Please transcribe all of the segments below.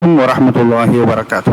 ورحمة الله وبركاته.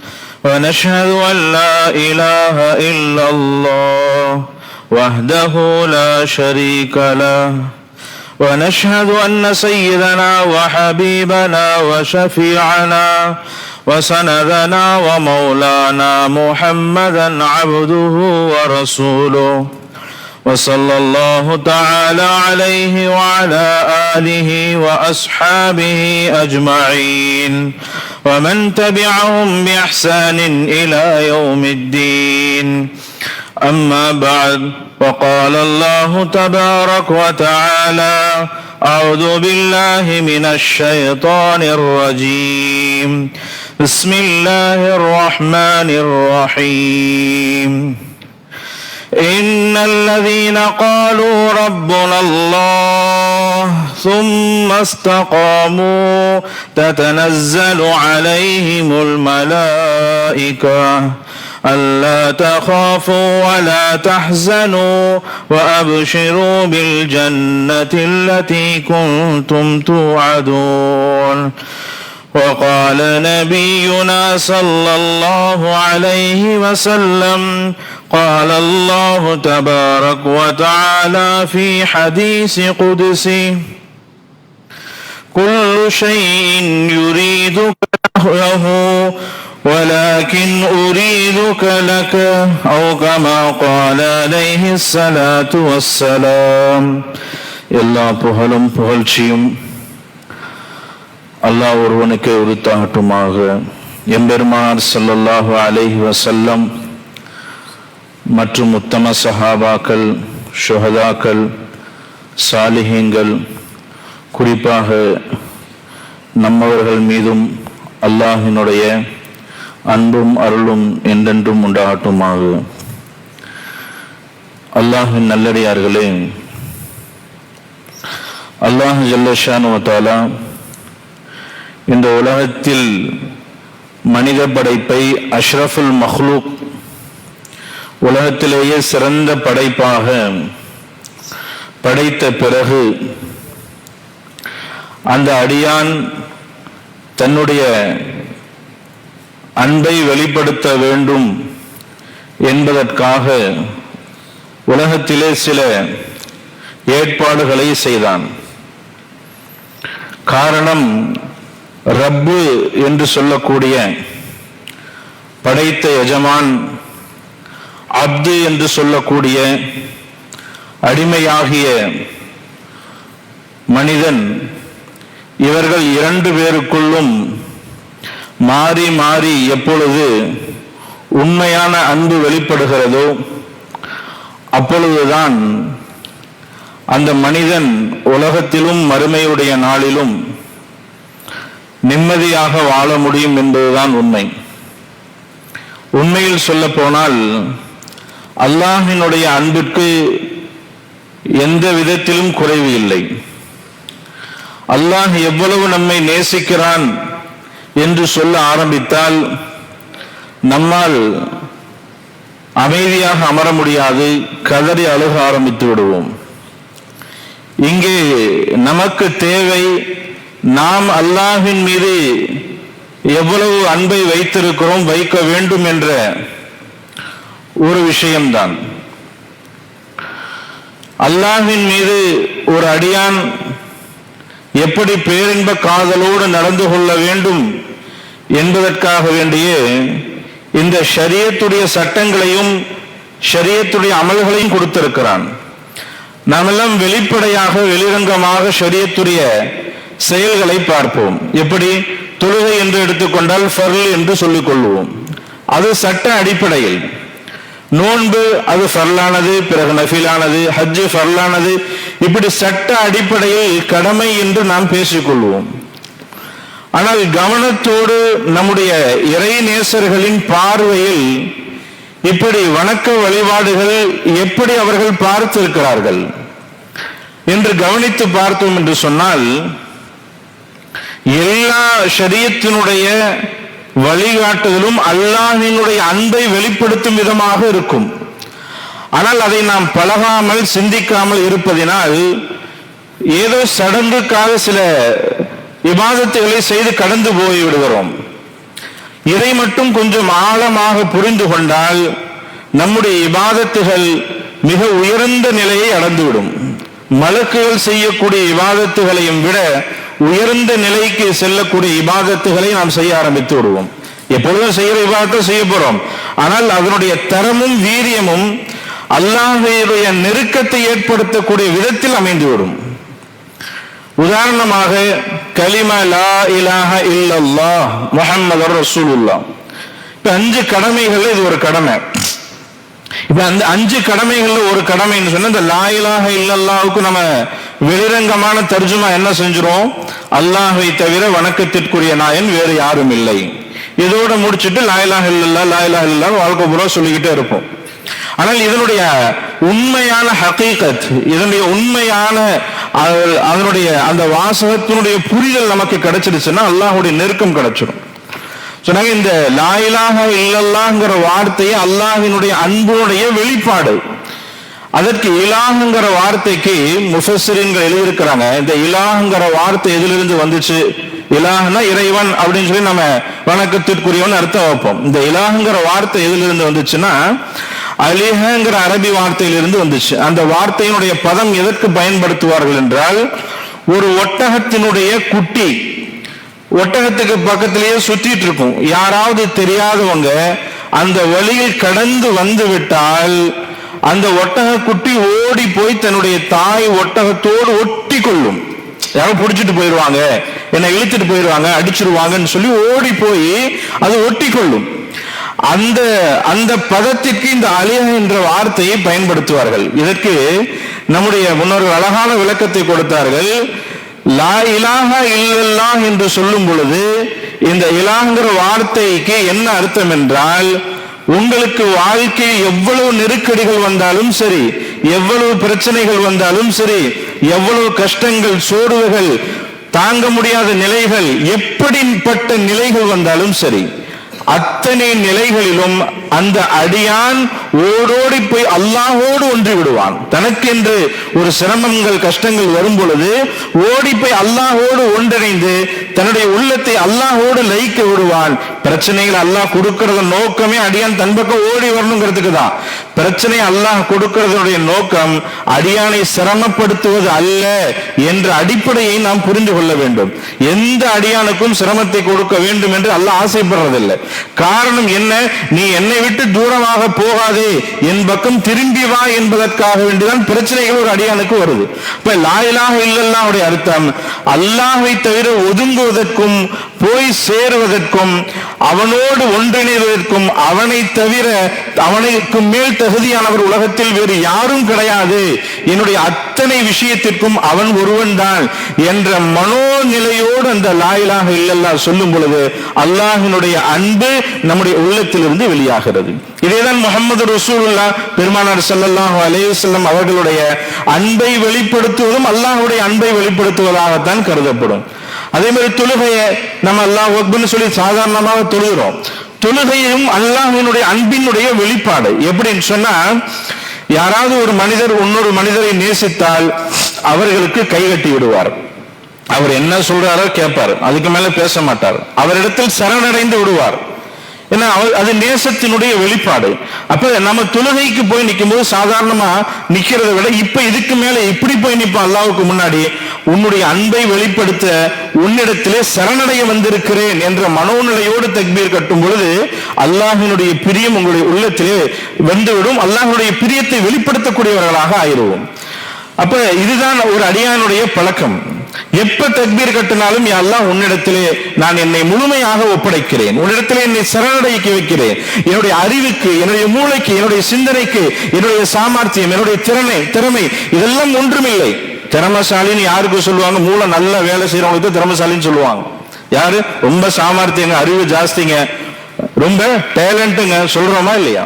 ونشهد أن لا إله إلا الله وحده لا شريك له. ونشهد أن سيدنا وحبيبنا وشفيعنا وسندنا ومولانا محمدا عبده ورسوله. وصلى الله تعالى عليه وعلى آله وأصحابه أجمعين. ومن تبعهم بإحسان إلى يوم الدين. أما بعد وقال الله تبارك وتعالى أعوذ بالله من الشيطان الرجيم. بسم الله الرحمن الرحيم. إن الذين قالوا ربنا الله ثم استقاموا تتنزل عليهم الملائكة ألا تخافوا ولا تحزنوا وأبشروا بالجنة التي كنتم توعدون وقال نبينا صلى الله عليه وسلم قال الله تبارك وتعالى في حديث قدسي كل شيء يريدك له ولكن أريدك لك أو كما قال عليه الصلاة والسلام எல்லா புகழும் புகழ்ச்சியும் அல்லாஹ் ஒருவனுக்கே உரித்தாகட்டுமாக எம்பெருமானார் ஸல்லல்லாஹு அலைஹி வஸல்லம் மற்றும் உத்தம சஹாபாக்கள் ஷுஹதாக்கள் சாலிஹீன்கள் குறிப்பாக நம்மவர்கள் மீதும் அல்லாஹினுடைய அன்பும் அருளும் என்றென்றும் உண்டாகட்டுமாக. அல்லாஹின் நல்லடியார்களே அல்லாஹ் ஜல்லஷானுவத்தாலா இந்த உலகத்தில் மனித படைப்பை அஷ்ரஃபுல் மஹ்லூக் உலகத்திலேயே சிறந்த படைப்பாக படைத்த பிறகு அந்த அடியான் தன்னுடைய அன்பை வெளிப்படுத்த வேண்டும் என்பதற்காக உலகத்திலே சில ஏற்பாடுகளை செய்தான். காரணம் ரப்பு என்று சொல்லக்கூடிய படைத்த எஜமான் அப்து என்று சொல்லக்கூடிய அடிமையாகிய மனிதன் இவர்கள் இரண்டு பேருக்குள்ளும் மாறி மாறி எப்பொழுது உண்மையான அன்பு வெளிப்படுகிறதோ அப்பொழுதுதான் அந்த மனிதன் உலகத்திலும் மறுமையுடைய நாளிலும் நிம்மதியாக வாழ முடியும் என்பதுதான் உண்மை. உண்மையில் சொல்ல போனால் அல்லாஹினுடைய அன்பிற்கு எந்த விதத்திலும் குறைவு இல்லை. அல்லாஹ் எவ்வளவு நம்மை நேசிக்கிறான் என்று சொல்ல ஆரம்பித்தால் நம்மால் அமைதியாக அமர முடியாது கதறி அழுக ஆரம்பித்து விடுவோம். இங்கே நமக்கு தேவை நாம் அல்லாஹின் மீது எவ்வளவு அன்பை வைத்திருக்கிறோம் வைக்க வேண்டும் என்ற ஒரு விஷயம்தான். அல்லாஹின் மீது ஒரு அடியான் எப்படி பேரின்ப காதலோடு நடந்து கொள்ள வேண்டும் என்பதற்காக வேண்டியே இந்த ஷரியத்துடைய சட்டங்களையும் ஷரியத்துடைய அமல்களையும் கொடுத்திருக்கிறான். நாமெல்லாம் வெளிப்படையாக வெளிரங்கமாக ஷரியத்துடைய செயல்களை பார்ப்போம். எப்படி? தொழுகை என்று எடுத்துக்கொண்டால் ஃபர்ல் என்று சொல்லிக் கொள்வோம். அது சட்ட அடிப்படையில். நோன்பு அது ஃபர்லானது பிறகு நஃபிலானது ஹஜ்ஜு ஃபர்லானது. இப்படி சட்ட அடிப்படையில் கடமை என்று நாம் பேசிக்கொள்வோம். ஆனால் கவனத்தோடு நம்முடைய இறை நேசர்களின் பார்வையில் இப்படி வணக்க வழிபாடுகள் எப்படி அவர்கள் பார்த்திருக்கிறார்கள் என்று கவனித்து பார்த்தோம் என்று சொன்னால் எல்லா சரியத்தினுடைய வழிகாட்டுதலும் அல்லாஹினுடைய அன்பை வெளிப்படுத்தும் விதமாக இருக்கும். ஆனால் அதை நாம் பழகாமல் சிந்திக்காமல் இருப்பதினால் ஏதோ சடங்குக்காக சில விவாதத்துகளை செய்து கடந்து போய் விடுகிறோம். இதை மட்டும் கொஞ்சம் ஆழமாக புரிந்து கொண்டால் நம்முடைய இபாதத்துகள் மிக உயர்ந்த நிலையை அடைந்துவிடும். மலக்குகள் செய்யக்கூடிய விவாதத்துகளையும் விட உயர்ந்த நிலைக்கு செல்லக்கூடிய இபாதத்துகளை நாம் செய்ய ஆரம்பித்து விடுவோம். எப்பொழுதும் செய்கிற இபாதத்தை செய்ய போறோம். ஆனால் அதனுடைய தரமும் வீரியமும் அல்லாஹையுடைய நெருக்கத்தை ஏற்படுத்தக்கூடிய விதத்தில் அமைந்துவிடும் உதாரணமாக கலிம லா இலாஹ இல்லல்லாஹ் முஹம்மது ரசூலுல்லாஹ். இப்ப அஞ்சு கடமைகள் இது ஒரு கடமை. இப்ப அந்த அஞ்சு கடமைகள்ல ஒரு கடமைன்னு சொன்னா இந்த லா இலாஹ இல்லல்லாவுக்கு நம்ம வெளிரங்கமான தர்ஜுமா என்ன செஞ்சிரும் அல்லாஹை தவிர வணக்கத்திற்குரிய நாயன் வேறு யாரும் இல்லை. இதோட முடிச்சிட்டு லா இலாஹ இல்லல்லா லா வாழ்க்கை பூரா சொல்லிக்கிட்டே இருப்போம். ஆனால் இதனுடைய உண்மையான ஹக்கீகத் இதனுடைய உண்மையான அதனுடைய அந்த வாசகத்தினுடைய புரிதல் நமக்கு கிடைச்சிருச்சுன்னா அல்லாஹுடைய நெருக்கம் கிடைச்சிடும் சொன்னாங்க இந்த லாயிலாக இல்லல்லாங்கிற வார்த்தையை அல்லாஹினுடைய அன்புடைய வெளிப்பாடு. அதற்கு இலாகுங்கிற வார்த்தைக்கு முஃபஸ்ஸிரீன்கள் எழுதியிருக்கிறாங்க. இந்த இலாஹுங்கிற வார்த்தை எதிலிருந்து வந்துச்சு? இலாகனா இறைவன் அப்படின்னு சொல்லி நம்ம வணக்கத்திற்குரியவன் அர்த்தம் வைப்போம். இந்த இலாகுங்கிற வார்த்தை எதிலிருந்து வந்துச்சுன்னா அலிஹங்கிற அரபி வார்த்தையிலிருந்து வந்துச்சு. அந்த வார்த்தையினுடைய பதம் எதற்கு பயன்படுத்துவார்கள் என்றால் ஒரு ஒட்டகத்தினுடைய குட்டி ஒட்டகத்துக்கு பக்கத்திலேயே சுற்றிட்டு இருக்கும். யாராவது தெரியாதவங்க அந்த வழியில் கடந்து வந்து விட்டால் அந்த ஒட்டக குட்டி ஓடி போய் தன்னுடைய தாய் ஒட்டகத்தோடு ஒட்டி கொள்ளும் யாரும் பிடிச்சிட்டு போயிடுவாங்க என்னை இழுத்துட்டு போயிடுவாங்க அடிச்சிருவாங்கன்னு சொல்லி ஓடி போய் அது ஒட்டி கொள்ளும் அந்த அந்த பதத்திற்கு இந்த அலிஹ என்ற வார்த்தையை பயன்படுத்துவார்கள். இதற்கு நம்முடைய முன்னோர்கள் அழகான விளக்கத்தை கொடுத்தார்கள். லா இலாகா இல்லல்லாஹ் என்று சொல்லும் பொழுது இந்த இலாங்கிற வார்த்தைக்கு என்ன அர்த்தம் என்றால் உங்களுக்கு வாழ்க்கையில் எவ்வளவு நெருக்கடிகள் வந்தாலும் சரி எவ்வளவு பிரச்சனைகள் வந்தாலும் சரி எவ்வளவு கஷ்டங்கள் சோர்வுகள் தாங்க முடியாத நிலைகள் எப்படிப்பட்ட நிலைகள் வந்தாலும் சரி அத்தனை நிலைகளிலும் அந்த அடியான் ஓடோடி போய் அல்லாஹோடு ஒன்றி விடுவான். தனக்கென்று ஒரு சிரமங்கள் கஷ்டங்கள் வரும் பொழுது ஓடி போய் அல்லாஹோடு ஒன்றிணைந்து தன்னுடைய உள்ளத்தை அல்லாஹோடு லயிக்க விடுவான். பிரச்சனைகள் அல்லாஹ் கொடுக்கறத நோக்கமே அடியான் தன் பக்கம் ஓடி வரணுங்கிறதுக்கு தான். பிரச்சனை அல்லாஹ் கொடுக்கறதனுடைய நோக்கம் அடியானை சிரமப்படுத்துவது அல்ல என்ற அடிப்படையை நாம் புரிந்து கொள்ள வேண்டும். எந்த அடியானுக்கும் சிரமத்தை கொடுக்க வேண்டும் என்று அல்லாஹ் ஆசைப்படுறதில்லை. காரணம் என்ன? நீ என்னை விட்டு தூரமாக போகாதே என் பக்கம் திரும்பி வா என்பதற்காக வேண்டிதான் பிரச்சனைகள் ஒரு அடியானுக்கு வருது. இப்ப லாயிலாக இல்லல்லாவுடைய அர்த்தம் அல்லாஹை தவிர திரும்புவதற்கும் போய் சேருவதற்கும் அவனோடு ஒன்றிணைவதற்கும் அவனை தவிர அவனுக்கு மேல் தகுதியானவர் உலகத்தில் வேறு யாரும் கிடையாது. என்னுடைய அத்தனை விஷயத்திற்கும் அவன் ஒருவன் தான் என்ற மனோநிலையோடு அந்த லாயிலாக இல்லல்லா சொல்லும் பொழுது அல்லாஹினுடைய அன்பு நம்முடைய உள்ளத்திலிருந்து வெளியாகிறது. இதேதான் முகமது ரசூலுல்லா பெருமானார் ஸல்லல்லாஹு அலேசல்லம் அவர்களுடைய அன்பை வெளிப்படுத்துவதும் அல்லாஹுடைய அன்பை வெளிப்படுத்துவதாகத்தான் கருதப்படும். அதே மாதிரி தொழுகையை நம்ம அல்லாஹ் அக்பர்னு சொல்லி சாதாரணமாக தொழுகிறோம். தொழுகையும் அல்லாஹினுடைய அன்பினுடைய வெளிப்பாடு. எப்படின்னு சொன்னா யாராவது ஒரு மனிதர் இன்னொரு மனிதரை நேசித்தால் அவர்களுக்கு கைகட்டி விடுவார். அவர் என்ன சொல்றாரோ கேட்பார். அதுக்கு மேல பேச மாட்டார். அவரிடத்தில் சரணடைந்து விடுவார். ஏன்னா அவ- அது நேசத்தினுடைய வெளிப்பாடு. அப்ப நம்ம தொழுகைக்கு போய் நிற்கும் போது சாதாரணமா நிக்கிறத விட இப்ப இதுக்கு மேல இப்படி போய் நிற்போம் அல்லாவுக்கு முன்னாடி உன்னுடைய அன்பை வெளிப்படுத்த உன்னிடத்திலே சரணடைய வந்திருக்கிறேன் என்ற மனோநிலையோடு தக்பீர் கட்டும் பொழுது அல்லாஹினுடைய பிரியம் உங்களுடைய உள்ளத்திலே வந்துவிடும். அல்லாஹினுடைய பிரியத்தை வெளிப்படுத்தக்கூடியவர்களாக ஆயிடுவோம். அப்ப இதுதான் ஒரு அடியானுடைய பழக்கம். எப்ப தக்பீர் கட்டினாலும் எல்லாம் உன்னிடத்திலே நான் என்னை முழுமையாக ஒப்படைக்கிறேன். உன்னிடத்திலே என்னை சரணடைக்க வைக்கிறேன். என்னுடைய அறிவுக்கு என்னுடைய மூளைக்கு என்னுடைய சிந்தனைக்கு என்னுடைய சாமர்த்தியம் என்னுடைய திறனை திறமை இதெல்லாம் ஒன்றுமில்லை. திறமசாலின்னு யாருக்கு சொல்லுவாங்க? மூளை நல்ல வேலை செய்யறவங்களுக்கு திறமசாலின்னு சொல்லுவாங்க. யாரு? ரொம்ப சாமர்த்தியங்க அறிவு ஜாஸ்திங்க. ரொம்ப டேலண்ட்டுங்க சொல்றோமா இல்லையா?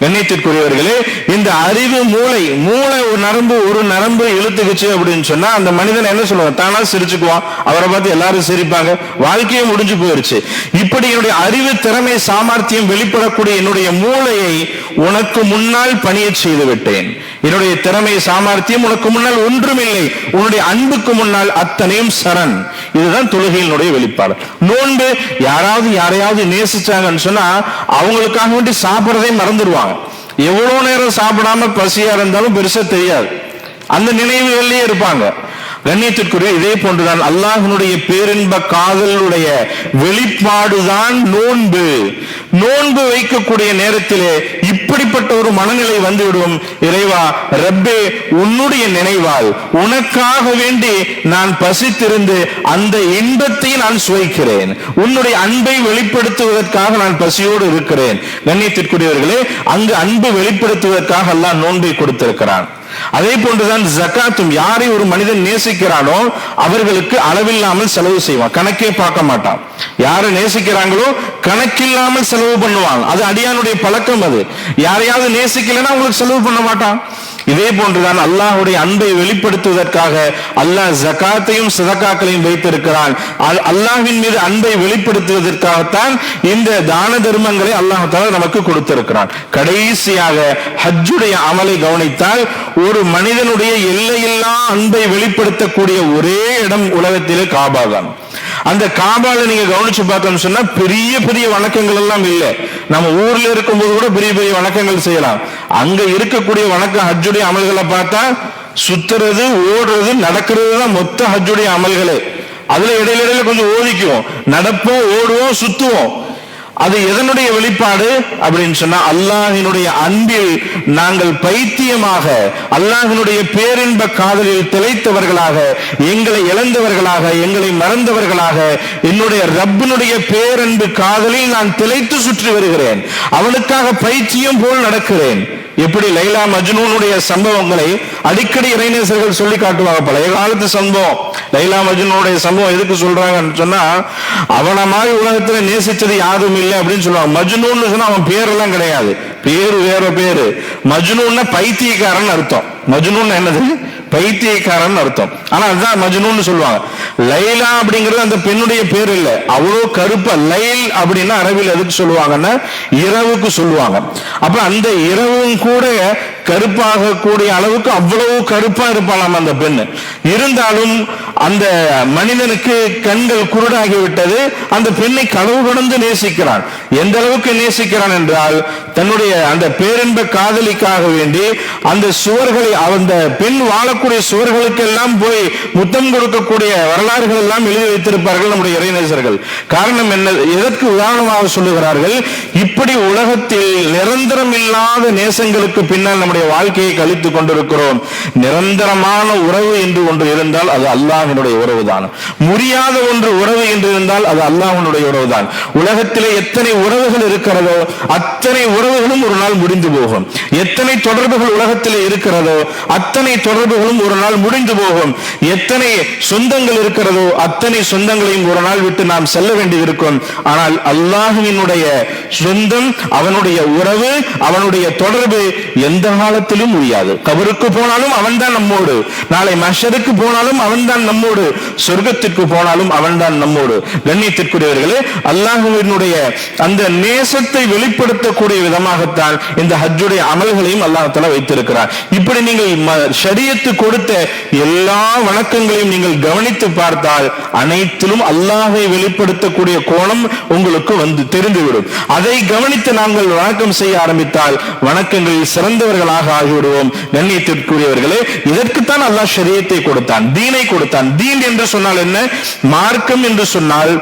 கண்ணியத்திற்குரியவர்களே இந்த அறிவு மூளை மூளை ஒரு நரம்பு ஒரு நரம்பு இழுத்துக்குச்சு அப்படின்னு சொன்னா அந்த மனிதன் என்ன சொல்லுவான்? தானா சிரிச்சுக்குவான். அவரை பார்த்து எல்லாரும் சிரிப்பாங்க. வாழ்க்கையே முடிஞ்சு போயிருச்சு. இப்படி என்னுடைய அறிவு திறமை சாமர்த்தியம் வெளிப்படக்கூடிய என்னுடைய மூளையை உனக்கு முன்னால் பணிய செய்து விட்டேன் என்னுடைய திறமை சாமர்த்தியம் உனக்கு முன்னால் ஒன்றுமில்லை. உன்னுடைய அன்புக்கு முன்னால் அத்தனையும் சரண். இதுதான் தொழுகையினுடைய வெளிப்பாடு. நோன்பு யாராவது யாரையாவது நேசிச்சாங்கன்னு சொன்னா அவங்களுக்காக வேண்டி சாப்பிடறதே மறந்துடுவாங்க எவ்வளவு நேரம் சாப்பிடாம பசியா இருந்தாலும் பெருசா தெரியாது. அந்த நினைவுகள்லயே இருப்பாங்க. கண்ணியத்திற்குரிய இதே போன்றுதான் அல்லாஹனுடைய பேரின்ப காதலுடைய வெளிப்பாடுதான் நோன்பு. நோன்பு வைக்கக்கூடிய நேரத்திலே இப்படிப்பட்ட ஒரு மனநிலை வந்துவிடும். இறைவா ரப்பே உன்னுடைய நினைவால் உனக்காக வேண்டி நான் பசித்திருந்து அந்த இன்பத்தை நான் சுவைக்கிறேன். உன்னுடைய அன்பை வெளிப்படுத்துவதற்காக நான் பசியோடு இருக்கிறேன். கண்ணியத்திற்குரியவர்களே அங்கு அன்பு வெளிப்படுத்துவதற்காக அல்லாஹ் நோன்பை கொடுத்திருக்கிறான். அதே போன்றுதான் ஜக்காத்தும் யாரை ஒரு மனிதன் நேசிக்கிறானோ அவர்களுக்கு அளவில்லாமல் செலவு செய்வான். கணக்கே பார்க்க மாட்டான். யாரை நேசிக்கிறாங்களோ கணக்கில்லாமல் செலவு பண்ணுவாங்க அது அடியானுடைய பழக்கம் அது. யாரையாவது நேசிக்கலைன்னா அவங்களுக்கு செலவு பண்ண மாட்டான். இதே போன்றுதான் அல்லாஹுடைய அன்பை வெளிப்படுத்துவதற்காக அல்லாஹ் ஜகாத்தையும் சதக்காக்களையும் வைத்திருக்கிறான். அல்- அல்லாஹ்வின் மீது அன்பை வெளிப்படுத்துவதற்காகத்தான் இந்த தான தர்மங்களை அல்லாஹ் நமக்கு கொடுத்திருக்கிறான். கடைசியாக ஹஜ்ஜுடைய அமலை கவனித்தால் ஒரு மனிதனுடைய எல்லையில்லா அன்பை வெளிப்படுத்தக்கூடிய ஒரே இடம் உலகத்திலே காபாதான். அந்த காபால நீங்க கவனிச்சு பார்த்தோம்னு சொன்னா பெரிய பெரிய வணக்கங்கள் எல்லாம் இல்லை. நம்ம ஊர்ல இருக்கும்போது கூட பெரிய பெரிய வணக்கங்கள் செய்யலாம். அங்க இருக்கக்கூடிய வணக்கம் ஹஜ்ஜுடைய அமல்களை பார்த்தா சுத்துறது ஓடுறது நடக்கிறது தான் மொத்த ஹஜ்ஜுடைய அமல்களே. அதுல இடையில இடையில கொஞ்சம் ஓதிக்குவோம். நடப்போம் ஓடுவோம் சுத்துவோம். அது எதனுடைய வெளிப்பாடு அப்படின்னு சொன்னா அல்லாஹினுடைய அன்பில் நாங்கள் பைத்தியமாக அல்லாஹினுடைய பேரின்ப காதலில் திளைத்தவர்களாக எங்களை இழந்தவர்களாக எங்களை மறந்தவர்களாக என்னுடைய ரப்பினுடைய பேரன்பு காதலில் நான் திளைத்து சுற்றி வருகிறேன். அவனுக்காக பைத்தியம் போல் நடக்கிறேன். எப்படி? லைலா மஜ்னூனுடைய சம்பவங்களை அடிக்கடி இறைநேசர்கள் சொல்லி காட்டுவாங்க பழைய காலத்து சம்பவம். லைலா மஜ்னூனுடைய சம்பவம் எதுக்கு சொல்றாங்கன்னு சொன்னா அவன மாதிரி உலகத்துல நேசிச்சது யாரும் இல்லை. அப்படின்னு சொல்லுவாங்க. மஜ்னூன்னு சொன்னா அவன் பேரெல்லாம் கிடையாது. பேரு வேற பேரு. மஜ்னூன்னா பைத்தியக்காரன் அர்த்தம். மஜ்னூன் என்னது? பைத்தியக்காரன் அர்த்தம். ஆனா அதுதான் மஜ்னூன்னு சொல்லுவாங்க. லைலா அப்படிங்கிறது அந்த பெண்ணுடைய பேர் இல்லை. அவ்வளோ கருப்பா. லைல் அப்படின்னா அரபில் எதுக்கு சொல்லுவாங்கன்னா இரவுக்கு சொல்லுவாங்க. அப்ப அந்த இரவும் கூட கருப்பாக கூடிய அளவுக்கு அவ்வளவு கருப்பா இருப்பாளாம் அந்த பெண் இருந்தாலும் அந்த மனிதனுக்கு கண்கள் குருடாகி விட்டது அந்த பெண்ணை கடவு கடந்து நேசிக்கிறான் எந்த அளவுக்கு நேசிக்கிறான் என்றால் தன்னுடைய அந்த பேரன்ப காதலிக்காக வேண்டி அந்த சுவர்களை அந்த பெண் வாழக்கூடிய சுவர்களுக்கெல்லாம் போய் முத்தம் கொடுக்கக்கூடிய வரலாறுகள் எல்லாம் எழுதி வைத்திருப்பார்கள் நம்முடைய இறைநேசர்கள். காரணம் என்ன? எதற்கு உதாரணமாக சொல்லுகிறார்கள்? இப்படி உலகத்தில் நிரந்தரம் இல்லாத நேசங்களுக்கு பின்னால் நம்முடைய நம்முடைய வாழ்க்கையை கழித்துக் கொண்டிருக்கிறோம். நிரந்தரமான உறவு என்று ஒன்று இருந்தால் அது அல்லாஹினுடைய உறவுதான். முடியாத ஒன்று உறவு என்று இருந்தால் அது அல்லாஹினுடைய உறவுதான். உலகத்திலே எத்தனை உறவுகள் இருக்கிறதோ அத்தனை உறவுகளும் ஒரு நாள் முடிந்து போகும். எத்தனை தொடர்புகள் உலகத்திலே இருக்கிறதோ அத்தனை தொடர்புகளும் ஒரு நாள் முடிந்து போகும். எத்தனை சொந்தங்கள் இருக்கிறதோ அத்தனை சொந்தங்களையும் ஒரு நாள் விட்டு நாம் செல்ல வேண்டியிருக்கும். ஆனால் அல்லாஹுவினுடைய சொந்தம் அவனுடைய உறவு அவனுடைய தொடர்பு எந்த காலத்திலும் முடியாது. கபருக்கு போனாலும் அவன்தான் நம்மோடு. நாளை மஷருக்கு போனாலும் அவன்தான் நம்மோடு. சொர்க்கத்திற்கு போனாலும் அவன்தான் நம்மோடு. கண்ணியத்திற்குரியவர்களே அல்லாஹுவினுடைய அந்த நேசத்தை வெளிப்படுத்தக்கூடிய விதமாகத்தான் இந்த ஹஜ்ஜுடைய அமல்களையும் அல்லாஹால வைத்திருக்கிறார். இப்படி நீங்கள் ஷரியத்து கொடுத்த எல்லா வணக்கங்களையும் நீங்கள் கவனித்து பார்த்தால் அனைத்திலும் அல்லாஹை வெளிப்படுத்தக்கூடிய கோணம் உங்களுக்கு வந்து தெரிந்துவிடும். அதை கவனித்து நாங்கள் வணக்கம் செய்ய ஆரம்பித்தால் வணக்கங்களில் சிறந்தவர்கள் சிறந்தவர்களாக ஆகிவிடுவோம். கண்ணியத்திற்குரியவர்களே இதற்குத்தான் அல்லாஹ் ஷரியத்தை கொடுத்தான் தீனை கொடுத்தான். தீன் என்று சொன்னால் என்ன? மார்க்கம் என்று சொன்னால்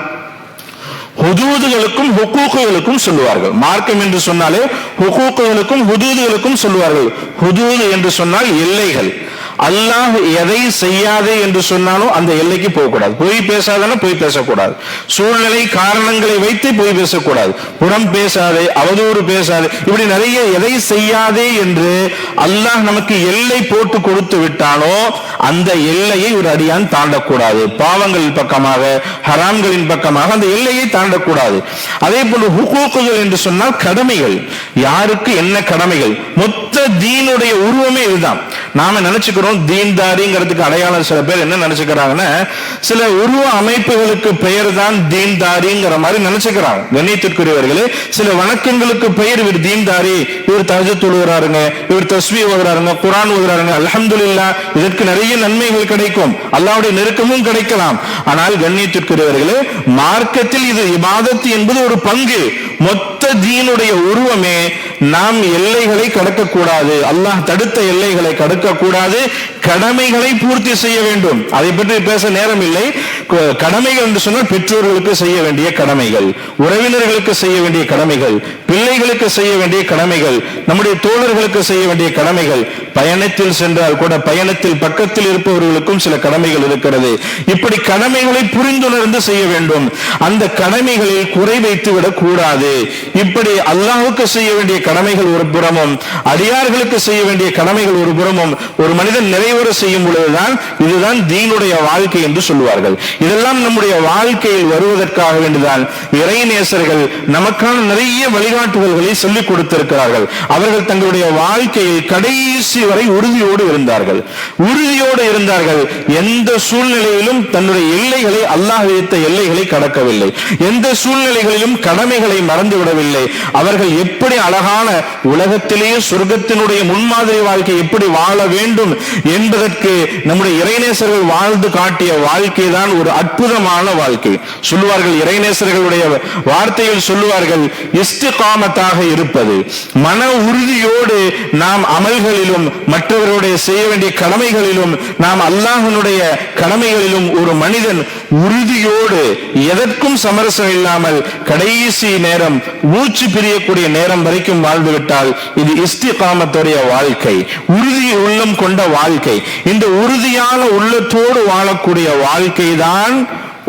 ஹுதூதுகளுக்கும் ஹுக்கூக்குகளுக்கும் சொல்லுவார்கள். மார்க்கம் என்று சொன்னாலே ஹுக்கூக்குகளுக்கும் ஹுதூதுகளுக்கும் சொல்லுவார்கள். ஹுதூது என்று சொன்னால் எல்லைகள். அல்லாஹ் எதை செய்யாதே என்று சொன்னாலும் அந்த எல்லைக்கு போகக்கூடாது. பொய் பேசாதனா பொய் பேசக்கூடாது. சூழ்நிலை காரணங்களை வைத்து பொய் பேசக்கூடாது. புறம் பேசாதே அவதூறு பேசாதே இப்படி நிறைய எதை செய்யாதே என்று அல்லாஹ் நமக்கு எல்லை போட்டு கொடுத்து விட்டானோ அந்த எல்லையை ஒரு அடியான் தாண்டக்கூடாது. பாவங்களின் பக்கமாக ஹராம்களின் பக்கமாக அந்த எல்லையை தாண்டக்கூடாது. அதே போல ஹுகூக்குகள் என்று சொன்னால் கடமைகள். யாருக்கு என்ன கடமைகள்? மொத்த தீனுடைய உருவமே இதுதான். நாம நினைச்சுக்கிறோம் பண்ணணும் தீன்தாரிங்கிறதுக்கு அடையாளம். சில பேர் என்ன நினைச்சுக்கிறாங்கன்னா சில உருவ அமைப்புகளுக்கு பெயர் தான் தீன்தாரிங்கிற மாதிரி நினைச்சுக்கிறாங்க. கண்ணியத்திற்குரியவர்களே சில வணக்கங்களுக்கு பெயர் இவர் தீன்தாரி இவர் தஹஜ தொழுகிறாருங்க இவர் தஸ்வி ஓதுறாருங்க குரான் ஓதுறாருங்க அல்ஹம்துலில்லாஹ் இதற்கு நிறைய நன்மைகள் கிடைக்கும். அல்லாவுடைய நெருக்கமும் கிடைக்கலாம். ஆனால் கண்ணியத்திற்குரியவர்களே மார்க்கத்தில் இது இபாதத்து என்பது ஒரு பங்கு. மொத்த தீனுடைய உருவமே நாம் எல்லைகளை கடக்கக்கூடாது. அல்லாஹ் தடுத்த எல்லைகளை கடக்கக்கூடாது. கடமைகளை பூர்த்தி செய்ய வேண்டும். அதை பற்றி பேச நேரம் இல்லை கடமைகள் என்று சொன்னால் பெற்றோர்களுக்கு செய்ய வேண்டிய கடமைகள் உறவினர்களுக்கு செய்ய வேண்டிய கடமைகள் பிள்ளைகளுக்கு செய்ய வேண்டிய கடமைகள் நம்முடைய தோழர்களுக்கு செய்ய வேண்டிய கடமைகள். பயணத்தில் சென்றால் கூட பயணத்தில் பக்கத்தில் இருப்பவர்களுக்கும் சில கடமைகள் இருக்கிறது. இப்படி கடமைகளை புரிந்துணர்ந்து செய்ய வேண்டும். அந்த கடமைகளில் குறை வைத்து விடக் கூடாது. இப்படி அல்லாஹுக்கு செய்ய வேண்டிய கடமைகள் ஒரு புறமும் அடியார்களுக்கு செய்ய வேண்டிய கடமைகள் ஒரு புறமும் ஒரு மனிதன் நிறைவேற செய்யும் பொழுதுதான் இதுதான் தீனுடைய வாழ்க்கை என்று சொல்லுவார்கள். இதெல்லாம் நம்முடைய வாழ்க்கையில் வருவதற்காக வேண்டிதான் இறைநேசர்கள் நமக்கான நிறைய வழிகாட்டுதல்களை சொல்லிக் கொடுத்திருக்கிறார்கள். அவர்கள் தங்களுடைய வாழ்க்கையில் கடைசி வரை உறுதியோடு இருந்தார்கள். உறுதியோடு இருந்தார்கள். எந்த சூழ்நிலையிலும் தன்னுடைய எல்லைகளை அல்லாஹ் வைத்த எல்லைகளை கடக்கவில்லை. எந்த சூழ்நிலைகளிலும் கடமைகளை மறந்து விடவில்லை அவர்கள் எப்படி அழகான உலகத்திலேயே சொர்க்கத்தினுடைய முன்மாதிரி வாழ்க்கை எப்படி வாழ வேண்டும் என்பதற்கு நம்முடைய இறைநேசர்கள் வாழ்ந்து காட்டிய வாழ்க்கை தான் ஒரு அற்புதமான வாழ்க்கை. சொல்லுவார்கள் இறைநேசர்களுடைய வார்த்தையில் சொல்லுவார்கள் இஸ்திகாமத்தாக இருப்பது. மன உறுதியோடு நாம் அமல்களிலும் மற்றவர்களுடைய செய்ய வேண்டிய கடமைகளிலும் நாம் அல்லாஹனுடைய கடமைகளிலும் ஒரு மனிதன் உறுதியோடு எதற்கும் சமரசம் இல்லாமல் கடைசி நேரம் மூச்சு பிரியக்கூடிய நேரம் வரைக்கும் வாழ்ந்துவிட்டால் இது இஸ்திகாமத்துடைய வாழ்க்கை. உறுதி உள்ளம் கொண்ட வாழ்க்கை. இந்த உறுதியான உள்ளத்தோடு வாழக்கூடிய வாழ்க்கை தான்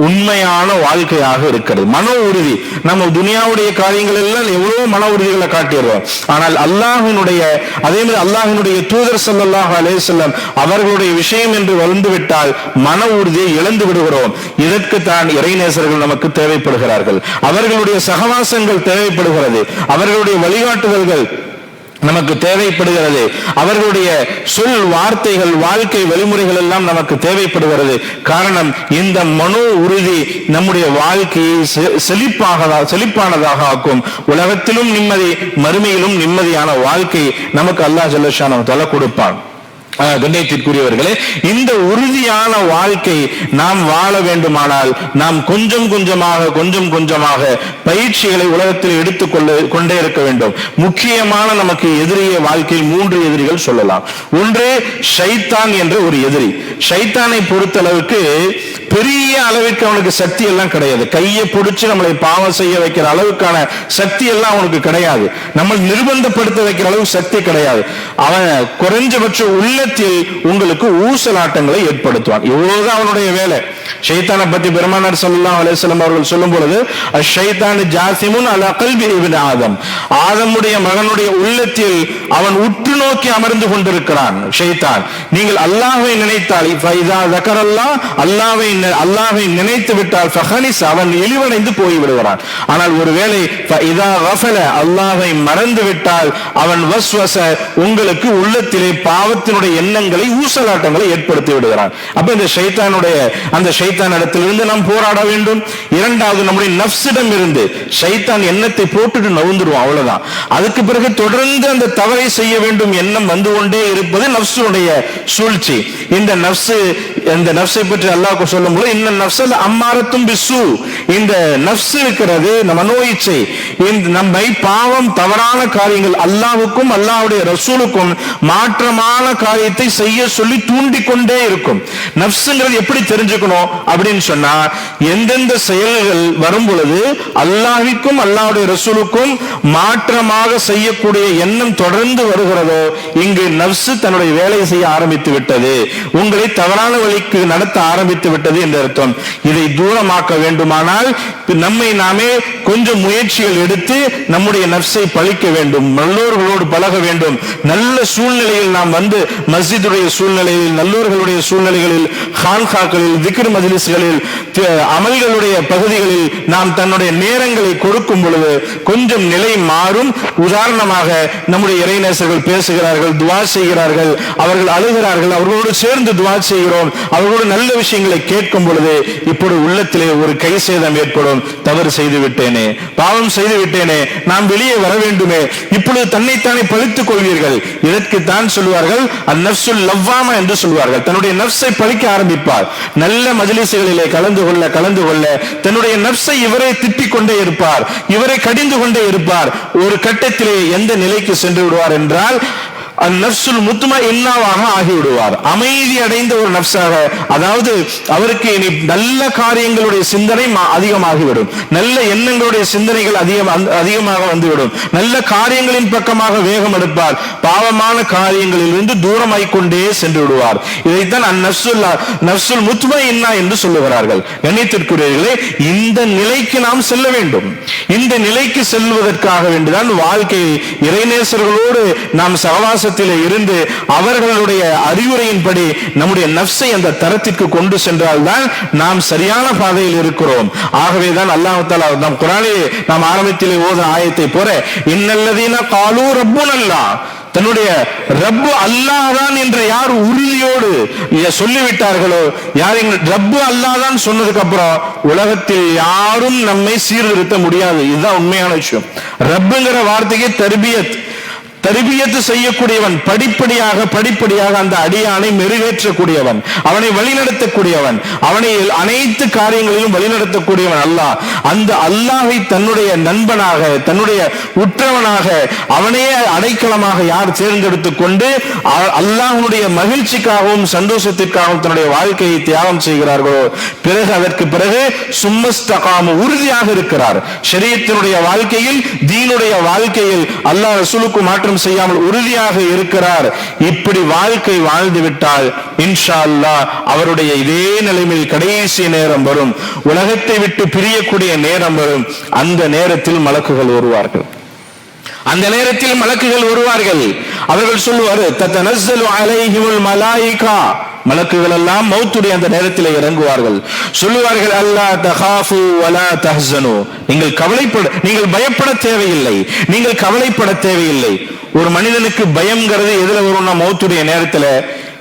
உண்மையான வாழ்க்கையாக இருக்கிறது. மன உறுதி. நம்ம துனியாவுடைய காரியங்கள் எல்லாம் எவ்வளவு மன உறுதிகளை காட்டிடுறோம் ஆனால் அல்லாஹினுடைய அதே மாதிரி அல்லாஹினுடைய தூதர் ஸல்லல்லாஹு அலே வஸல்லம் அவர்களுடைய விஷயம் என்று வந்து விட்டால் மன உறுதியை இழந்து விடுகிறோம். இதற்கு தான் இறைநேசர்கள் நமக்கு தேவைப்படுகிறார்கள். அவர்களுடைய சகவாசங்கள் தேவைப்படுகிறது. அவர்களுடைய வழிகாட்டுதல்கள் நமக்கு தேவைப்படுகிறது. அவர்களுடைய சொல் வார்த்தைகள் வாழ்க்கை வழிமுறைகள் எல்லாம் நமக்கு தேவைப்படுகிறது. காரணம் இந்த மனோ உறுதி நம்முடைய வாழ்க்கையை செ- செழிப்பாக செழிப்பானதாக ஆக்கும். உலகத்திலும் நிம்மதி மறுமையிலும் நிம்மதியான வாழ்க்கை நமக்கு அல்லாஹ் ஜல்லஷான தலை கொடுப்பான். கண்ணியத்திற்குரியவர்களே இந்த உறுதியான வாழ்க்கை நாம் வாழ வேண்டுமானால் நாம் கொஞ்சம் கொஞ்சமாக கொஞ்சம் கொஞ்சமாக பயிற்சிகளை உலகத்தில் எடுத்துக்கொள்ள கொண்டே இருக்க வேண்டும். முக்கியமான நமக்கு எதிரிய வாழ்க்கையில் மூன்று எதிரிகள் சொல்லலாம். ஒன்று ஷைத்தான் என்ற ஒரு எதிரி. ஷைத்தானை பொறுத்தளவுக்கு பெரிய அளவிற்கு அவனுக்கு சக்தி எல்லாம் கிடையாது. கையை பிடிச்சி நம்மளை பாவம் செய்ய வைக்கிற அளவுக்கான சக்தி எல்லாம் அவனுக்கு கிடையாது. நம்ம நிர்பந்தப்படுத்த வைக்கிற அளவுக்கு சக்தி கிடையாது. அவன் குறைஞ்சபட்ச உள்ளத்தில் உங்களுக்கு ஊசலாட்டங்களை ஏற்படுத்துவான். இவ்வளவுதான் அவனுடைய வேலை. ஷைத்தானை பத்தி பெருமானார் சல்லா அலிஸ்லாம் அவர்கள் சொல்லும் பொழுது ஷைத்தான் ஜாசிமுன் அலா கல்பி ஆதம். ஆதமுடைய மகனுடைய உள்ளத்தில் அவன் உற்று நோக்கி அமர்ந்து கொண்டிருக்கிறான். ஷைத்தான் நீங்கள் அல்லாஹை நினைத்தால் ஃபைதா அல்லாஹை நினைத்து விட்டால் ஃபஹனிஸ் அவன் இழிவடைந்து போய்விடுகிறான் ஆனால் ஒருவேளை ஃபைதா கஃபல அல்லாஹ்வை மறந்து விட்டால் அவன் வஸ்வச உங்களுக்கு உள்ளத்திலே பாவத்தினுடைய எண்ணங்களை ஊசலாட்டங்களை ஏற்படுத்தி விடுகிறான். அப்ப இந்த ஷைத்தானுடைய அந்த ஷைத்தான் இடத்திலிருந்து நாம் போராட வேண்டும். இரண்டாவது நம்முடைய நப்சிடம் இருந்து ஷைத்தான் எண்ணத்தை போட்டுட்டு நவுந்துருவோம் அவ்வளவுதான். அதுக்கு பிறகு தொடர்ந்து அந்த தவறை செய்ய வேண்டும் எண்ணம் வந்து கொண்டே இருப்பது நப்சுடைய சூழ்ச்சி. இந்த நப்சு இந்த நப்சை பற்றி அல்லாஹ் சொல்லும் சொல்லும் போது இந்த நப்சல் அம்மாரத்தும் பிசு இந்த நப்ஸ் இருக்கிறது நம்ம நோயிச்சை இந்த நம்மை பாவம் தவறான காரியங்கள் அல்லாவுக்கும் அல்லாவுடைய ரசூலுக்கும் மாற்றமான காரியத்தை செய்ய சொல்லி தூண்டிக் கொண்டே இருக்கும். நப்சுங்கிறது எப்படி தெரிஞ்சுக்கணும் அப்படின்னு சொன்னா எந்தெந்த செயல்கள் வரும் பொழுது அல்லாவிக்கும் அல்லாவுடைய ரசூலுக்கும் மாற்றமாக செய்யக்கூடிய எண்ணம் தொடர்ந்து வருகிறதோ இங்கு நப்சு தன்னுடைய வேலையை செய்ய ஆரம்பித்து விட்டது. உங்களை தவறான வழிக்கு நடத்த ஆரம்பித்து விட்டது. என்று அர்த்தம் இதை தூரமாக்க வேண்டுமானால் நம்மை நாமே கொஞ்சம் முயற்சிகள் எடுத்து நம்முடைய நப்சை பழிக்க வேண்டும் நல்லோர்களோடு பழக வேண்டும். நல்ல சூழ்நிலையில் நாம் வந்து மஸ்ஜிதுடைய சூழ்நிலையில் நல்லோர்களுடைய சூழ்நிலைகளில் ஹான்காக்களில் திக்ர் மஜிலிஸ்களில் அமல்களுடைய பகுதிகளில் நாம் தன்னுடைய நேரங்களை கொடுக்கும் பொழுது கொஞ்சம் நிலை மாறும். உதாரணமாக நம்முடைய இறைநேசர்கள் பேசுகிறார்கள் துவா செய்கிறார்கள் அவர்கள் அழுகிறார்கள் அவர்களோடு சேர்ந்து துவா செய்கிறோம் அவர்களோடு நல்ல விஷயங்களை கேட்கும் பொழுது இப்படி உள்ளத்திலே ஒரு கை சேதம் ஏற்படும். தவறு செய்து விட்டேனே பாவம் செய்து விட்டேனே நாம் வெளியே வர வேண்டுமே. இப்பொழுது தன்னைத்தானே பழித்துக் கொள்வீர்கள். இதற்கு தான் சொல்வார்கள் அந்நப்சுல் லவ்வாமா என்று சொல்வார்கள். தன்னுடைய நப்சை பழிக்க ஆரம்பிப்பார். நல்ல மஜ்லிஸ்களிலே கலந்து கொள்ள கலந்து கொள்ள தன்னுடைய நப்சை இவரை திட்டிக் கொண்டே இருப்பார். இவரை கடிந்து கொண்டே இருப்பார். ஒரு கட்டத்திலே எந்த நிலைக்கு சென்று விடுவார் என்றால் நப்சுல் முத்தும இன்னாவாக ஆகிவிடுவார். அமைதி அடைந்த ஒரு நப்சாக அதாவது அவருக்கு இனி நல்ல காரியங்களுடைய சிந்தனை மா- அதிகமாகிவிடும். நல்ல எண்ணங்களுடைய சிந்தனைகள் அதிகம் அதிகமாக வந்துவிடும். நல்ல காரியங்களின் பக்கமாக வேகம் எடுப்பார். பாவமான காரியங்களில் இருந்து தூரமாய் கொண்டே சென்று விடுவார். இதைத்தான் அந்நப்சுல் நப்சுல் முத்தும இன்னா என்று சொல்லுகிறார்கள். கண்ணியத்திற்குரியவர்களே இந்த நிலைக்கு நாம் செல்ல வேண்டும். இந்த நிலைக்கு செல்வதற்காக வேண்டிதான் வாழ்க்கை. இறைநேசர்களோடு நாம் சகவாசத்தில் இருந்து அவர்களுடைய அறிவுரையின்படி நம்முடைய நப்சை அந்த தரத்திற்கு கொண்டு சென்றால்தான் நாம் சரியான பாதையில் இருக்கிறோம். ஆகவேதான் தான் தாலா நாம் குரானிலே நாம் ஆரம்பத்திலே ஓத ஆயத்தை போற இன்னல்லதீன காலு ரப்புன் அல்லாஹ் தன்னுடைய ரப்பு அல்லாஹ் தான் என்று யார் உறுதியோடு சொல்லிவிட்டார்களோ யார் எங்கள் ரப்பு அல்லாஹ் தான் சொன்னதுக்கு அப்புறம் உலகத்தில் யாரும் நம்மை சீர்திருத்த முடியாது. இதுதான் உண்மையான விஷயம். ரப்புங்கிற வார்த்தைக்கு தர்பியத் தரிபியத்து செய்யக்கூடியவன் படிப்படியாக படிப்படியாக அந்த அடியானை மெருகேற்றக்கூடியவன் அவனை வழிநடத்தக்கூடியவன் அவனை அனைத்து காரியங்களிலும் வழிநடத்தக்கூடியவன் அல்லாஹ் அந்த அல்லாஹை தன்னுடைய நண்பனாக தன்னுடைய உற்றவனாக அவனையே அடைக்கலமாக யார் தேர்ந்தெடுத்துக் கொண்டு அல்லாஹனுடைய மகிழ்ச்சிக்காகவும் சந்தோஷத்திற்காகவும் தன்னுடைய வாழ்க்கையை தியாகம் செய்கிறார்களோ பிறகு அதற்கு பிறகு சும்மஸ்தகாம உறுதியாக இருக்கிறார். ஷரியத்தினுடைய வாழ்க்கையில் தீனுடைய வாழ்க்கையில் அல்லாஹ் ரசூலுக்கு மாற்றம் செய்யாமல் உறுதியாக இருக்கிறார். இப்படி வாழ்க்கை வாழ்ந்து விட்டால் இன்ஷா அல்லாஹ் அவருடைய இதே நிலைமையில் கடைசி நேரம் வரும். உலகத்தை விட்டு பிரியக்கூடிய நேரம் வரும். அந்த நேரத்தில் மலக்குகள் வருவார்கள் அந்த நேரத்தில் மலக்குகள் வருவார்கள் அவர்கள் சொல்லுவாரு தத்தனசல் அலைஹிமுல் மலாயிகா. மலக்குகள் எல்லாம் மௌத்துடைய அந்த நேரத்தில் இறங்குவார்கள். சொல்லுவார்கள் அல்லா தஹாஃபு வலா தஹ்சனு. நீங்கள் கவலைப்பட நீங்கள் பயப்பட தேவையில்லை. நீங்கள் கவலைப்பட தேவையில்லை. ஒரு மனிதனுக்கு பயம்ங்கிறது எதுல வரும்னா மௌத்துடைய நேரத்துல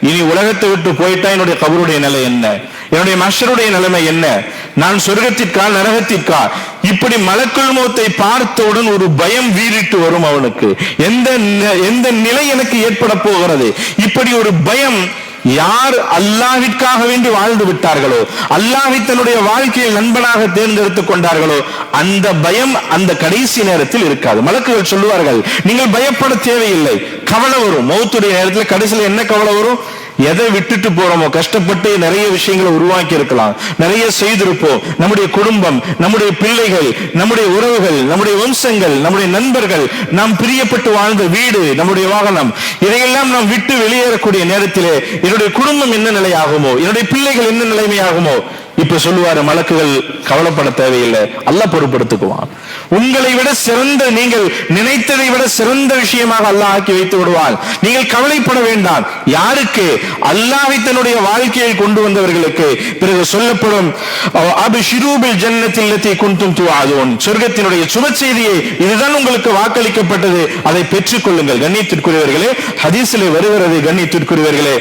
இனி உலகத்தை விட்டு போயிட்டா என்னுடைய கபருடைய நிலை என்ன? என்னுடைய மஷருடைய நிலைமை என்ன? நான் சொர்க்கத்திற்கா நரகத்திற்கா? இப்படி மலக்குள் மௌத்தை பார்த்தவுடன் ஒரு பயம் வீறிட்டு வரும் அவனுக்கு. எந்த எந்த நிலை எனக்கு ஏற்பட போகிறது? இப்படி ஒரு பயம் யார் அல்லாவிற்காக வேண்டி வாழ்ந்து விட்டார்களோ அல்லாஹி தன்னுடைய வாழ்க்கையில் நண்பனாக தேர்ந்தெடுத்துக் கொண்டார்களோ அந்த பயம் அந்த கடைசி நேரத்தில் இருக்காது. மலக்குகள் சொல்லுவார்கள் நீங்கள் பயப்பட தேவையில்லை கவலை வரும். மௌத்துடைய நேரத்தில் கடைசியில் என்ன கவலை வரும்? எதை விட்டுட்டு போறோமோ கஷ்டப்பட்டு நிறைய விஷயங்களை உருவாக்கி இருக்கலாம் நிறைய செய்திருப்போம். நம்முடைய குடும்பம் நம்முடைய பிள்ளைகள் நம்முடைய உறவுகள் நம்முடைய வம்சங்கள் நம்முடைய நண்பர்கள் நாம் பிரியப்பட்டு வாழ்ந்த வீடு நம்முடைய வாகனம் இதையெல்லாம் நாம் விட்டு வெளியேறக்கூடிய நேரத்திலே என்னுடைய குடும்பம் என்ன நிலையாகுமோ என்னுடைய பிள்ளைகள் என்ன நிலைமையாகுமோ இப்ப சொல்லுவாரு மலக்குகள் கவலைப்பட தேவையில்லை. அல்லாஹ் பொறுப்படுத்துக்குவான் உங்களை விட சிறந்த நீங்கள் நினைத்ததை விட சிறந்த விஷயமாக அல்லாஹ் ஆக்கி வைத்து விடுவான். நீங்கள் கவலைப்பட வேண்டாம். யாருக்கு? அல்லாஹை தன்னுடைய வாழ்க்கையை கொண்டு வந்தவர்களுக்கு. பிறகு சொல்லப்படும் அபு ஷிரூபில் ஜன்னத்தில் துவாதோன் சொர்க்கத்தினுடைய சுப செய்தியை இதுதான் உங்களுக்கு வாக்களிக்கப்பட்டது. அதை பெற்றுக்கொள்ளுங்கள் கண்ணியத்திற்குரியவர்களே ஹதீசிலே வருகிறது கண்ணியத்திற்குரியவர்களே.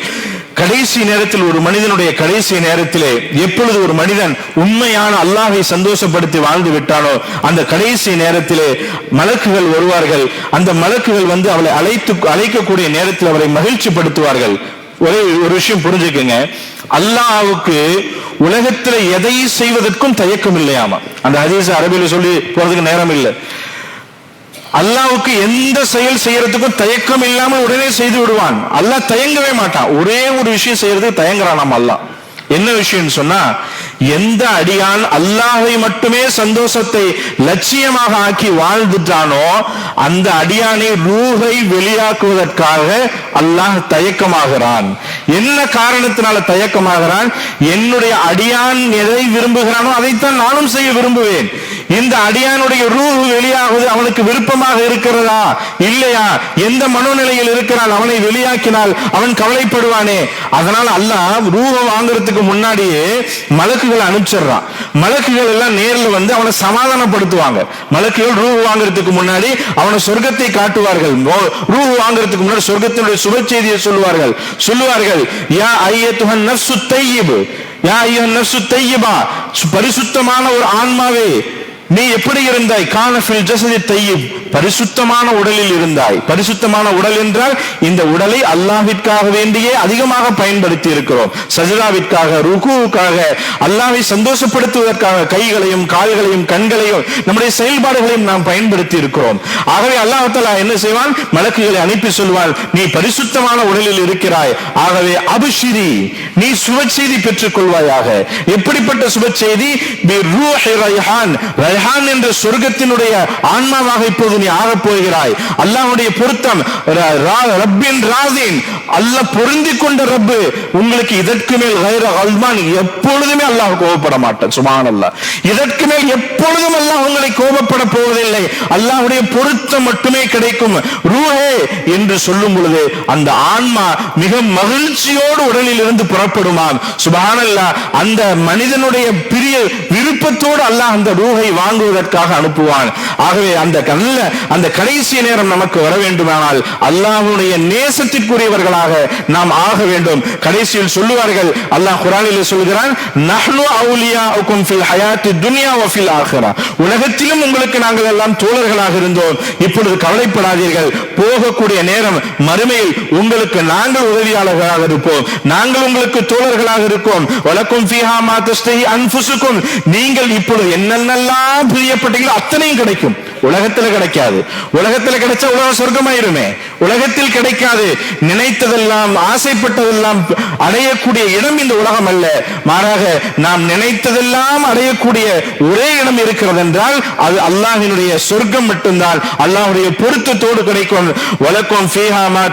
கடைசி நேரத்தில் ஒரு மனிதனுடைய கடைசி நேரத்திலே எப்பொழுது ஒரு மனிதன் உண்மையான அல்லாஹை சந்தோஷப்படுத்தி வாழ்ந்து விட்டானோ அந்த கடைசி நேரத்திலே மலக்குகள் வருவார்கள். அந்த மலக்குகள் வந்து அவளை அழைத்து அழைக்கக்கூடிய நேரத்தில் அவரை மகிழ்ச்சிப்படுத்துவார்கள். ஒரே ஒரு விஷயம் புரிஞ்சுக்கங்க. அல்லாவுக்கு உலகத்துல எதை செய்வதற்கும் தயக்கம் இல்லையாமா அந்த ஹதீஸ் அரபியில் சொல்லி போறதுக்கு நேரம் இல்லை அல்லாவுக்கு எந்த செயல் செய்யறதுக்கும் தயக்கம் இல்லாமல் உடனே செய்து விடுவான். அல்லாஹ் தயங்கவே மாட்டான். ஒரே ஒரு விஷயம் செய்யறதுக்கு தயங்குறான் நம்ம அல்லாஹ். என்ன விஷயம்னு சொன்னா எந்த அடியான் அல்லாஹை மட்டுமே சந்தோஷத்தை லட்சியமாக ஆக்கி வாழ்ந்துட்டானோ அந்த அடியானை ரூகை வெளியாக்குவதற்காக அல்லாஹ் தயக்கமாகிறான். என்ன காரணத்தினால தயக்கமாகிறான்? என்னுடைய அடியான் எதை விரும்புகிறானோ அதைத்தான் நானும் செய்ய விரும்புவேன். இந்த அடியானுடைய ரூ வெளியாகுவது அவனுக்கு விருப்பமாக இருக்கிறதா? இல்லையா? எந்த மனோநிலையில் இருக்கிறான் அவனை வெளியாக்கினால் அவன் கவலைப்படுவானே. அதனால் அல்லாஹ் ரூஹ வாங்குறதுக்கு முன்னாடியே மலக்குகள் அனுப்பிச்சிடுறான். மலக்குகள் எல்லாம் நேரில் வந்து அவனை சமாதானப்படுத்துவாங்க. மலக்குகள் ரூஹ் வாங்குறதுக்கு முன்னாடி அவனை சொர்க்கத்தை காட்டுவார்கள். ரூ- ரூஹ் வாங்குறதுக்கு முன்னாடி சொர்க்கத்தினுடைய சுப செய்தியை சொல்லுவார்கள். சொல்லுவார்கள் யா ஐயத்துகன் நர்சு தையிபு. யா ஐயன் நர்சு தையிபா. பரிசுத்தமான ஒரு ஆன்மாவே நீ எப்படி இருந்தாய்? கானஃபில் ஜசதி தையிப் பரிசுத்தமான உடலில் இருந்தாய். பரிசுத்தமான உடல் என்றால் இந்த உடலை அல்லாஹ்விற்காக வேண்டியே அதிகமாக பயன்படுத்தி இருக்கிறோம். சஜிதாவிற்காக ருகுவுக்காக அல்லாவை சந்தோஷப்படுத்துவதற்காக கைகளையும் கால்களையும் கண்களையும் நம்முடைய செயல்பாடுகளையும் நாம் பயன்படுத்தி இருக்கிறோம். ஆகவே அல்லாஹ் என்ன செய்வான்? மலக்குகளை அனுப்பி சொல்வான். நீ பரிசுத்தமான உடலில் இருக்கிறாய். ஆகவே அபிஷிரி நீ சுப செய்தி பெற்றுக் கொள்வாயாக எப்படிப்பட்ட சுப செய்தி ரெஹான் என்ற சொர்க்கத்தினுடைய ஆன்மாவாக இப்போது நீ ஆகப் போகிறாய் அல்லாஹ்வுடைய பொருத்தம் ரப்பின் ராதீன் அல்ல பொருந்தி கொண்ட ரப்பு உங்களுக்கு இதற்கு மேல் கைர அல்மான் எப்பொழுதுமே அல்லாஹ் கோபப்பட மாட்டேன். சுமான் அல்ல இதற்கு மேல் எப்பொழுதும் அல்லாஹ் உங்களை கோபப்பட போவதில்லை. அல்லாஹுடைய பொருத்தம் மட்டுமே கிடைக்கும். ரூஹே என்று சொல்லும் பொழுது அந்த ஆன்மா மிக மகிழ்ச்சியோடு உடலில் இருந்து புறப்படுமாம். சுபஹானல்லாஹ் அந்த மனிதனுடைய பிரிய விருப்பத்தோடு அல்லாஹ் அந்த ரூஹை வாங்குவதற்காக அனுப்புவான். ஆகவே அந்த நல்ல அந்த கடைசி நேரம் நமக்கு வர வேண்டுமானால் அல்லாஹுடைய நேசத்திற்குரியவர்களாக நாம் ஆக வேண்டும். கடைசியில் சொல்லுவார்கள் அல்லாஹ் குரானில் சொல்கிறான் நஹ்னு அவுலியா உக்கும் ஃபில் ஹயாத்து துனியா வஃபில் ஆகிறா உலகத்திலும் உங்களுக்கு நாங்கள் எல்லாம் தோழர்களாக இருந்தோம். இப்பொழுது கவலைப்படாதீர்கள். போகக்கூடிய நேரம் மறுமையில் உங்களுக்கு நாங்கள் உதவியாளர்களாக இருப்போம். நாங்கள் உங்களுக்கு தோழர்களாக இருக்கோம். வழக்கும் ஃபீஹா மாதஸ்தை அன்புசுக்கும் நீங்கள் இப்பொழுது என்னென்னலாம் பிரியப்பட்டீங்களோ அத்தனையும் கிடைக்கும். உலகத்துல கிடைக்காது. உலகத்துல கிடைச்சா உலக சொர்க்கமாயிருமே. உலகத்தில் கிடைக்காது. நினைத்ததெல்லாம் ஆசைப்பட்டதெல்லாம் அடையக்கூடிய இடம் இந்த உலகம் அல்ல. மாறாக நாம் நினைத்ததெல்லாம் அடையக்கூடிய ஒரே இடம் இருக்கிறது என்றால் அது அல்லாஹினுடைய சொர்க்கம் மட்டும்தான். அல்லாஹுடைய பொருத்தத்தோடு கிடைக்கும். வழக்கம் ஃபீஹா மா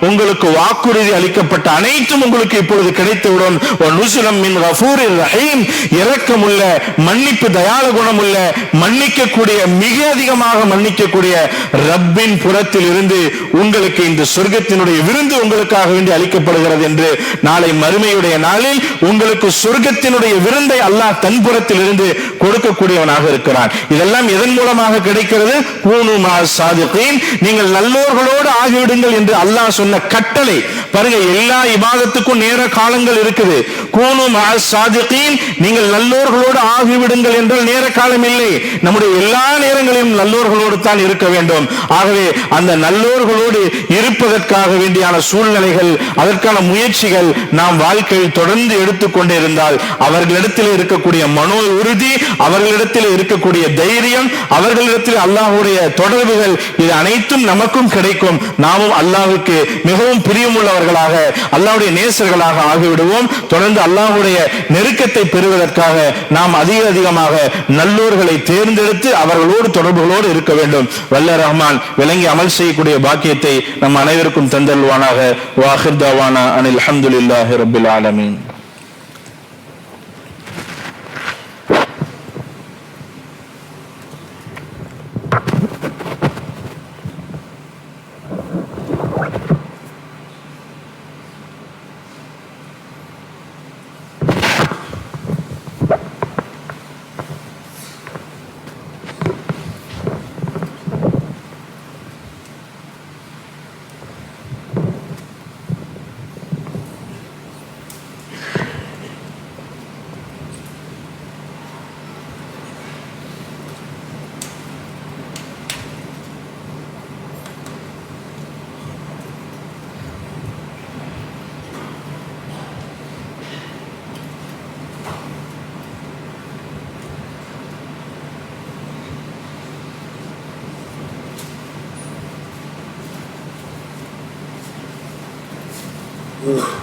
உங்களுக்கு வாக்குறுதி அளிக்கப்பட்ட அனைத்தும் உங்களுக்கு இப்பொழுது கிடைத்துவிடும். ஒரு நுசுலம் மின் ரஹீம். இரக்கமுள்ள மன்னிப்பு தயால குணமுள்ள மன்னிக்கக்கூடிய மிக அதிகமாக மன்னிக்கக்கூடிய ரப்பின் புறத்தில் இருந்து உங்களுக்கு இந்த சொர்க்கத்தினுடைய விருந்து உங்களுக்காக வேண்டி அளிக்கப்படுகிறது என்று நாளை மறுமையுடைய நாளில் உங்களுக்கு சொர்க்கத்தினுடைய விருந்தை அல்லாஹ் தன்புறத்தில் இருந்து கொடுக்கக்கூடியவனாக இருக்கிறான். இதெல்லாம் எதன் மூலமாக கிடைக்கிறது? கூனு மா நீங்கள் நல்லோர்களோடு ஆகிவிடுங்கள் என்று அல்லாஹ் சொன்ன கட்டளை. பாருங்க எல்லா இபாதத்துக்கும் நேர காலங்கள் இருக்குது. கூனு சாதிகீன். நீங்கள் நல்லோர்களோடு ஆகிவிடுங்கள் என்றால் நேர காலம் இல்லை. நம்முடைய எல்லா நேரங்களும் நேரங்களிலும் நல்லோர்களோடு தான் இருக்க வேண்டும். ஆகவே அந்த நல்லோர்களோடு இருப்பதற்காக வேண்டியான சூழ்நிலைகள் அதற்கான முயற்சிகள் நாம் வாழ்க்கையில் தொடர்ந்து எடுத்துக்கொண்டே இருந்தால் அவர்களிடத்தில் இருக்கக்கூடிய மனோ உறுதி அவர்களிடத்தில் இருக்கக்கூடிய தைரியம் அவர்களிடத்தில் அல்லாஹுடைய தொடர்புகள் இது அனைத்தும் நமக்கும் கிடைக்கும். நாமும் அல்லாஹுக்கு மிகவும் பிரியமுள்ளவர்களாக அல்லாஹ்வுடைய நேசர்களாக ஆகிவிடுவோம். தொடர்ந்து அல்லாஹுடைய நெருக்கத்தை பெறுவதற்காக நாம் அதிக அதிகமாக நல்லோர்களை தேர்ந்தெடுத்து அவர்களோடு தொடர்புகளோடு இருக்க வேண்டும். வல்ல ரஹ்மான் விளங்கி அமல் செய்யக்கூடிய பாக்கியத்தை நம் அனைவருக்கும் தந்தல்வானாக. வாஹிர் தாவானா அனில் அஹமதுல்லாஹி ரபில் ஆலமீன்.